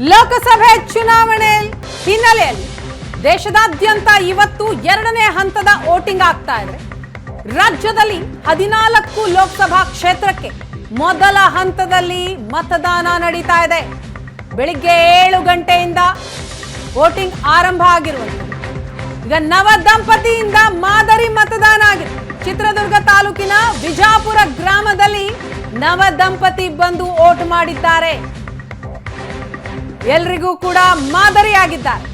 ಲೋಕಸಭೆ ಚುನಾವಣೆ ಹಿನ್ನೆಲೆಯಲ್ಲಿ ದೇಶದಾದ್ಯಂತ ಇವತ್ತು ಎರಡನೇ ಹಂತದ ವೋಟಿಂಗ್ ಆಗ್ತಾ ಇದೆ. ರಾಜ್ಯದಲ್ಲಿ ಹದಿನಾಲ್ಕು ಲೋಕಸಭಾ ಕ್ಷೇತ್ರಕ್ಕೆ ಮೊದಲ ಹಂತದಲ್ಲಿ ಮತದಾನ ನಡೀತಾ ಇದೆ. ಬೆಳಿಗ್ಗೆ ಏಳು ಗಂಟೆಯಿಂದ ವೋಟಿಂಗ್ ಆರಂಭ ಆಗಿರುವಂಥದ್ದು ಈಗ ನವ ದಂಪತಿಯಿಂದ ಮಾದರಿ ಮತದಾನ ಆಗಿದೆ. ಚಿತ್ರದುರ್ಗ ತಾಲೂಕಿನ ವಿಜಾಪುರ ಗ್ರಾಮದಲ್ಲಿ ನವ ದಂಪತಿ ಬಂದು ವೋಟ್ ಮಾಡಿದ್ದಾರೆ. ಎಲ್ರಿಗೂ ಕೂಡ ಮಾದರಿಯಾಗಿದ್ದಾರೆ.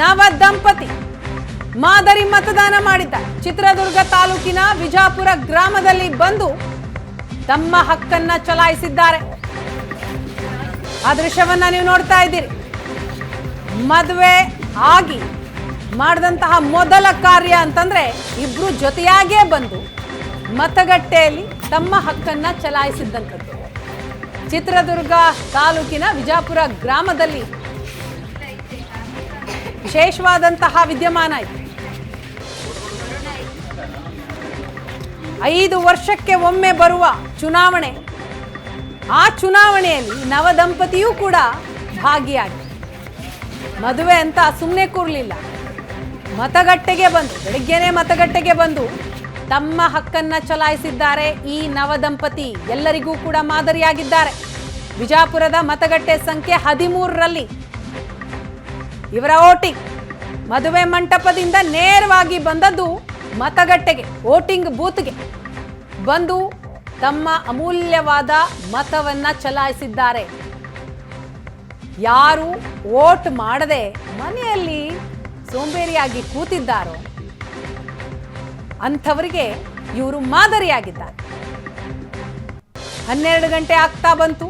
ನವ ದಂಪತಿ ಮಾದರಿ ಮತದಾನ ಮಾಡಿದ್ದಾರೆ. ಚಿತ್ರದುರ್ಗ ತಾಲೂಕಿನ ವಿಜಾಪುರ ಗ್ರಾಮದಲ್ಲಿ ಬಂದು ತಮ್ಮ ಹಕ್ಕನ್ನ ಚಲಾಯಿಸಿದ್ದಾರೆ. ಆ ದೃಶ್ಯವನ್ನ ನೀವು ನೋಡ್ತಾ ಇದ್ದೀರಿ. ಮದುವೆ ಆಗಿ ಮಾಡಿದಂತಹ ಮೊದಲ ಕಾರ್ಯ ಅಂತಂದ್ರೆ ಇಬ್ರು ಜೊತೆಯಾಗೇ ಬಂದು ಮತಗಟ್ಟೆಯಲ್ಲಿ ತಮ್ಮ ಹಕ್ಕನ್ನ ಚಲಾಯಿಸಿದ್ದಂಥದ್ದು. ಚಿತ್ರದುರ್ಗ ತಾಲೂಕಿನ ವಿಜಾಪುರ ಗ್ರಾಮದಲ್ಲಿ ವಿಶೇಷವಾದಂತಹ ವಿದ್ಯಮಾನ ಇದೆ. ಐದು ವರ್ಷಕ್ಕೆ ಒಮ್ಮೆ ಬರುವ ಚುನಾವಣೆ, ಆ ಚುನಾವಣೆಯಲ್ಲಿ ನವ ದಂಪತಿಯೂ ಕೂಡ ಭಾಗಿಯಾಗಿ. ಮದುವೆ ಅಂತ ಸುಮ್ಮನೆ ಕೂರಲಿಲ್ಲ. ಮತಗಟ್ಟೆಗೆ ಬಂದು, ಬೆಳಿಗ್ಗೆನೆ ಮತಗಟ್ಟೆಗೆ ಬಂದು ತಮ್ಮ ಹಕ್ಕನ್ನ ಚಲಾಯಿಸಿದ್ದಾರೆ ಈ ನವ ದಂಪತಿ ಎಲ್ಲರಿಗೂ ಕೂಡ ಮಾದರಿಯಾಗಿದ್ದಾರೆ. ವಿಜಾಪುರದ ಮತಗಟ್ಟೆ ಸಂಖ್ಯೆ ಹದಿಮೂರರಲ್ಲಿ. ಇವರ ವೋಟಿಂಗ್. ಮದುವೆ ಮಂಟಪದಿಂದ ನೇರವಾಗಿ ಬಂದದ್ದು ಮತಗಟ್ಟೆಗೆ, ವೋಟಿಂಗ್ ಬೂತ್ಗೆ. ಬಂದು ತಮ್ಮ ಅಮೂಲ್ಯವಾದ ಮತವನ್ನ ಚಲಾಯಿಸಿದ್ದಾರೆ. ಯಾರು ವೋಟ್ ಮಾಡದೆ ಮನೆಯಲ್ಲಿ ಸೋಂಬೇರಿಯಾಗಿ ಕೂತಿದ್ದಾರೋ ಅಂಥವರಿಗೆ ಇವರು ಮಾದರಿಯಾಗಿದ್ದಾರೆ. ಹನ್ನೆರಡು ಗಂಟೆ ಆಗ್ತಾ ಬಂತು.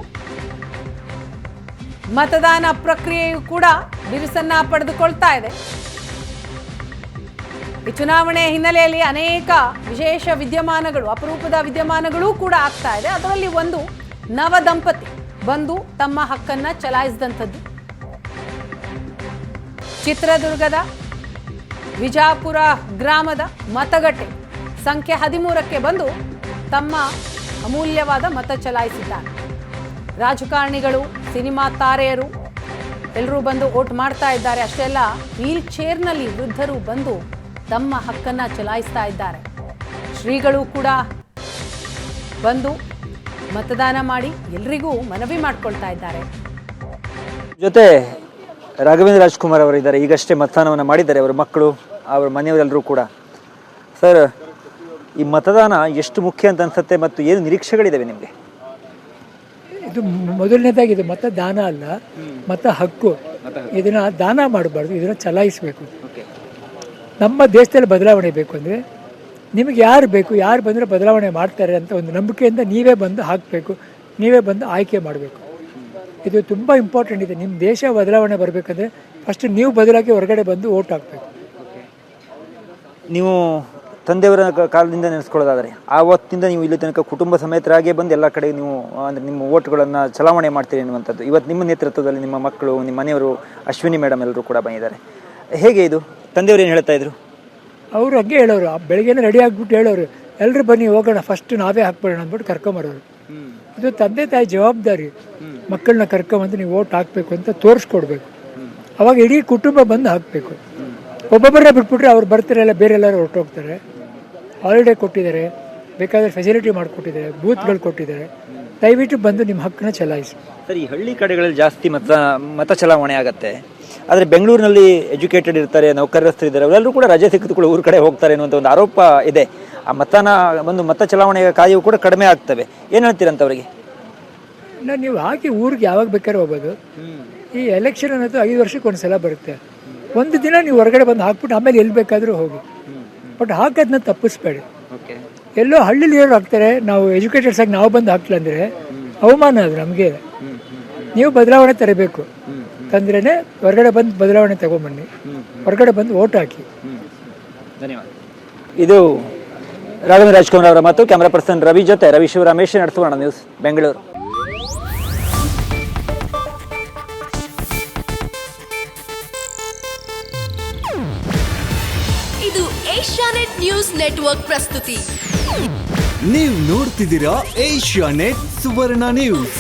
ಮತದಾನ ಪ್ರಕ್ರಿಯೆಯು ಕೂಡ ಬಿರುಸನ್ನ ಪಡೆದುಕೊಳ್ತಾ ಇದೆ. ಈ ಚುನಾವಣೆ ಹಿನ್ನೆಲೆಯಲ್ಲಿ ಅನೇಕ ವಿಶೇಷ ವಿದ್ಯಮಾನಗಳು, ಅಪರೂಪದ ವಿದ್ಯಮಾನಗಳೂ ಕೂಡ ಆಗ್ತಾ ಇದೆ. ಅದರಲ್ಲಿ ಒಂದು ನವ ದಂಪತಿ ಬಂದು ತಮ್ಮ ಹಕ್ಕನ್ನ ಚಲಾಯಿಸಿದಂಥದ್ದು. ಚಿತ್ರದುರ್ಗದ ವಿಜಾಪುರ ಗ್ರಾಮದ ಮತಗಟ್ಟೆ ಸಂಖ್ಯೆ ಹದಿಮೂರಕ್ಕೆ ಬಂದು ತಮ್ಮ ಅಮೂಲ್ಯವಾದ ಮತ ಚಲಾಯಿಸಿದ್ದಾರೆ. ರಾಜಕಾರಣಿಗಳು, ಸಿನಿಮಾ ತಾರೆಯರು ಎಲ್ಲರೂ ಬಂದು ವೋಟ್ ಮಾಡ್ತಾ ಇದ್ದಾರೆ. ಅಷ್ಟೇ ಅಲ್ಲ ವೀಲ್ ಚೇರ್ನಲ್ಲಿ ವೃದ್ಧರು ಬಂದು ತಮ್ಮ ಹಕ್ಕನ್ನ ಚಲಾಯಿಸ್ತಾ ಇದ್ದಾರೆ. ಶ್ರೀಗಳು ಕೂಡ ಬಂದು ಮತದಾನ ಮಾಡಿ ಎಲ್ರಿಗೂ ಮನವಿ ಮಾಡ್ಕೊಳ್ತಾ ಇದ್ದಾರೆ. ಜೊತೆ ರಾಘವೇಂದ್ರ ರಾಜ್ಕುಮಾರ್ ಅವರು ಇದ್ದಾರೆ ಈಗಷ್ಟೇ ಮತದಾನವನ್ನು ಮಾಡಿದ್ದಾರೆ ಅವರ ಮಕ್ಕಳು ಅವರ ಮನೆಯವರೆಲ್ಲರೂ ಕೂಡ. ಸರ್ ಈ ಮತದಾನ ಎಷ್ಟು ಮುಖ್ಯ ಅಂತ ಅನ್ಸುತ್ತೆ ಮತ್ತು ಏನು ನಿರೀಕ್ಷೆಗಳಿದ್ದಾವೆ ನಿಮಗೆ? ಇದು ಮೊದಲನೇದಾಗಿ ಇದು ಮತ ದಾನ ಅಲ್ಲ ಮತ ಹಕ್ಕು. ಇದನ್ನ ದಾನ ಮಾಡಬಾರ್ದು ಇದನ್ನ ಚಲಾಯಿಸಬೇಕು. ನಮ್ಮ ದೇಶದಲ್ಲಿ ಬದಲಾವಣೆ ಬೇಕು ಅಂದರೆ ನಿಮಗೆ ಯಾರು ಬೇಕು ಯಾರು ಬಂದರೆ ಬದಲಾವಣೆ ಮಾಡ್ತಾರೆ ಅಂತ ಒಂದು ನಂಬಿಕೆಯಿಂದ ನೀವೇ ಬಂದು ಹಾಕಬೇಕು ನೀವೇ ಬಂದು ಆಯ್ಕೆ ಮಾಡಬೇಕು. ಇದು ತುಂಬ ಇಂಪಾರ್ಟೆಂಟ್ ಇದೆ. ನಿಮ್ಮ ದೇಶ ಬದಲಾವಣೆ ಬರಬೇಕಂದ್ರೆ ಫಸ್ಟ್ ನೀವು ಬದಲಾಗಿ ಹೊರಗಡೆ ಬಂದು ಓಟ್ ಹಾಕಬೇಕು. ನೀವು ತಂದೆಯವರ ಕಾಲದಿಂದ ನೆನೆಸ್ಕೊಳ್ಳೋದಾದರೆ ಆವತ್ತಿಂದ ನೀವು ಇಲ್ಲಿ ತನಕ ಕುಟುಂಬ ಸಮೇತರಾಗೇ ಬಂದು ಎಲ್ಲ ಕಡೆ ನೀವು ಅಂದರೆ ನಿಮ್ಮ ಓಟ್ಗಳನ್ನು ಚಲಾವಣೆ ಮಾಡ್ತೀರಿ ಅನ್ನುವಂಥದ್ದು ಇವತ್ತು ನಿಮ್ಮ ನೇತೃತ್ವದಲ್ಲಿ ನಿಮ್ಮ ಮಕ್ಕಳು ನಿಮ್ಮ ಮನೆಯವರು ಅಶ್ವಿನಿ ಮೇಡಮ್ ಎಲ್ಲರೂ ಕೂಡ ಬಂದಿದ್ದಾರೆ. ಹೇಗೆ ಇದು? ತಂದೆಯವರು ಏನು ಹೇಳ್ತಾ ಇದ್ರು? ಅವರು ಹಂಗೆ ಹೇಳೋರು. ಆ ಬೆಳಗ್ಗೆನೇ ರೆಡಿ ಆಗಿಬಿಟ್ಟು ಹೇಳೋರು. ಎಲ್ಲರೂ ಬನ್ನಿ ಹೋಗೋಣ ಫಸ್ಟ್ ನಾವೇ ಹಾಕ್ಬೇಡ ಅಂದ್ಬಿಟ್ಟು ಕರ್ಕೊಂಬರೋರು. ಇದು ತಂದೆ ತಾಯಿ ಜವಾಬ್ದಾರಿ. ಮಕ್ಕಳನ್ನ ಕರ್ಕೊಂಬಂದು ನೀವು ಓಟ್ ಹಾಕಬೇಕು ಅಂತ ತೋರಿಸ್ಕೊಡ್ಬೇಕು. ಅವಾಗ ಇಡೀ ಕುಟುಂಬ ಬಂದು ಹಾಕಬೇಕು. ಒಬ್ಬೊಬ್ಬರೇ ಬಿಟ್ಬಿಟ್ರೆ ಅವ್ರು ಬರ್ತಾರಲ್ಲ ಬೇರೆ ಎಲ್ಲರೂ ಹೊರಟೋಗ್ತಾರೆ. ಹಾಲಿಡೇ ಕೊಟ್ಟಿದ್ದಾರೆ. ಬೇಕಾದ್ರೆ ಫೆಸಿಲಿಟಿ ಮಾಡಿಕೊಟ್ಟಿದ್ದಾರೆ. ಬೂತ್ಗಳು ಕೊಟ್ಟಿದ್ದಾರೆ. ದಯವಿಟ್ಟು ಬಂದು ನಿಮ್ಮ ಹಕ್ಕನ್ನ ಚಲಾಯಿಸಿ. ಸರಿ ಹಳ್ಳಿ ಕಡೆಗಳಲ್ಲಿ ಜಾಸ್ತಿ ಮತ ಮತ ಚಲಾವಣೆ ಆಗುತ್ತೆ. ಆದರೆ ಬೆಂಗಳೂರಿನಲ್ಲಿ ಎಜುಕೇಟೆಡ್ ಇರ್ತಾರೆ ನೌಕರಸ್ಥರು ಇದ್ದಾರೆ, ಅವರೆಲ್ಲರೂ ಕೂಡ ರಜೆ ಕೂಡ ಊರ ಕಡೆ ಹೋಗ್ತಾರೆ ಅನ್ನುವಂಥ ಒಂದು ಆರೋಪ ಇದೆ. ಆ ಮತನ ಒಂದು ಮತ ಚಲಾವಣೆ ಕಾಯವು ಕೂಡ ಕಡಿಮೆ ಆಗ್ತವೆ. ಏನು ಹೇಳ್ತೀರಂತ ಅವರಿಗೆ? ಇನ್ನು ನೀವು ಹಾಕಿ ಊರಿಗೆ ಯಾವಾಗ ಬೇಕಾದ್ರೆ ಹೋಗ್ಬೋದು. ಈ ಎಲೆಕ್ಷನ್ ಅನ್ನೋದು ಐದು ವರ್ಷಕ್ಕೆ ಒಂದು ಸಲ ಬರುತ್ತೆ. ಒಂದು ದಿನ ನೀವು ಹೊರಗಡೆ ಬಂದು ಹಾಕ್ಬಿಟ್ಟು ಆಮೇಲೆ ಎಲ್ಲಿ ಬೇಕಾದರೂ ಹೋಗಿ. ಬಟ್ ಹಾಕೋದನ್ನ ತಪ್ಪಿಸ್ಬೇಡಿ. ಎಲ್ಲೋ ಹಳ್ಳಿಲಿ ಇರೋರು ಹಾಕ್ತಾರೆ. ನಾವು ಎಜುಕೇಟೆಡ್ಸ್ ಆಗಿ ನಾವು ಬಂದು ಹಾಕ್ಲಿಲ್ಲ ಅಂದರೆ ಅವಮಾನ ಅದು ನಮಗೆ. ನೀವು ಬದಲಾವಣೆ ತರಬೇಕು. ತಂದ್ರೇ ಹೊರಗಡೆ ಬಂದು ಬದಲಾವಣೆ ತಗೊಂಬನ್ನಿ. ಹೊರಗಡೆ ಬಂದು ಓಟ್ ಹಾಕಿ. ಧನ್ಯವಾದ. ಇದು ರಾಘವೇಂದ್ರ ರಾಜ್ಕುಮಾರ್ ಅವರ ಮತ್ತು ಕ್ಯಾಮರಾ ಪರ್ಸನ್ ರವಿ ಜೊತೆ ರವಿ ಶಿವರಾಮೇಶ್ ನಡೆಸುವಣ ನ್ಯೂಸ್ ಬೆಂಗಳೂರು. ಇದು ಏಷ್ಯಾನೆಟ್ ನ್ಯೂಸ್ ನೆಟ್ವರ್ಕ್ ಪ್ರಸ್ತುತಿ. ನೀವು ನೋಡ್ತಿದ್ದೀರಾ ಏಷ್ಯಾ ನೆಟ್ ಸುವರ್ಣ ನ್ಯೂಸ್.